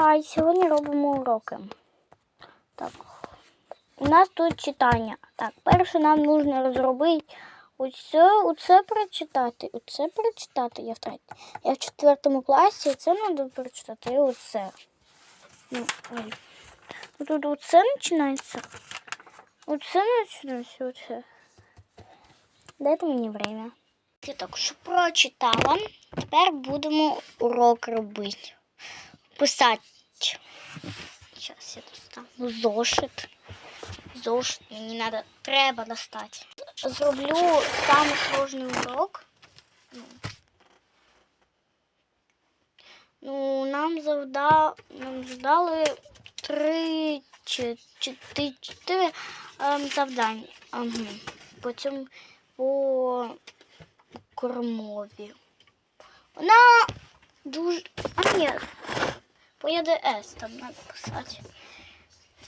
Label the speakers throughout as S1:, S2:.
S1: Хай, сьогодні робимо уроки. Так. У нас тут читання. Так, перше нам потрібно розробити оце, оце прочитати. Оце прочитати. Я в третій. Я в четвертому класі, це треба прочитати. І оце. Ну, Тут оце починається. Оце починається, оце. Дайте мені время. Я так що прочитала. Тепер будемо урок робити. Писати. Зараз я достану зошит. Зошит мені надо, треба достати. Зроблю самий сложний урок. Ну. Ну, нам завда... нам задали три чи чотири, завдання. Ага. Потім по кормові. Вона дуже. А ні, по ЄДС там треба писати.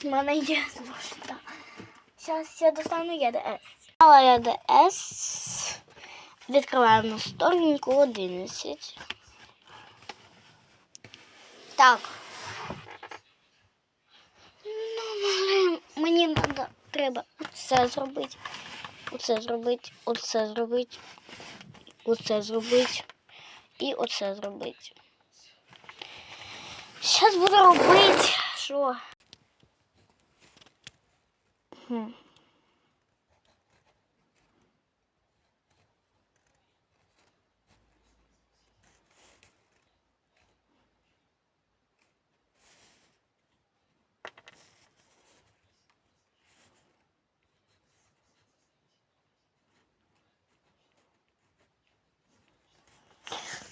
S1: У мене є зошита. Зараз я достану ЄДС. Але ЄДС. Відкриваємо сторінку 11. Так. Ну, мені надо, треба оце зробити. Оце зробити, оце зробити, оце зробити і оце зробити. Зараз буду робити. Хм.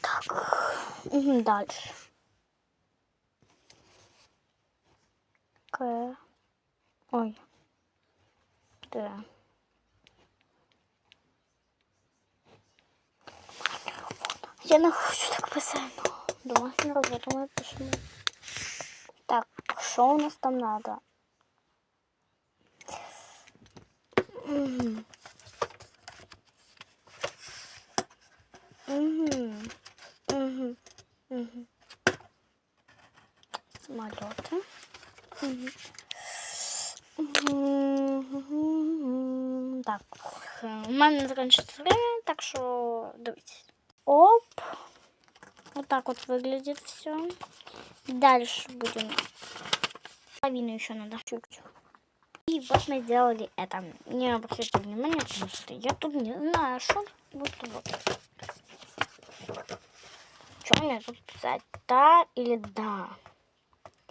S1: Так. Дальше. К. Ой. Д. Я не так писати. Домашню роботу ми пишемо. Так, що у нас там надо? Угу. Угу. Угу. Угу. Самолеты. Так, у мене закінчиться время, так що дивіться. Оп. Вот так вот выглядит все. Дальше будем. Половину еще надо. И вот мы сделали это. Не обращайте внимания, потому что я тут не знаю, что вот вот. Что мне тут писать? Да или да?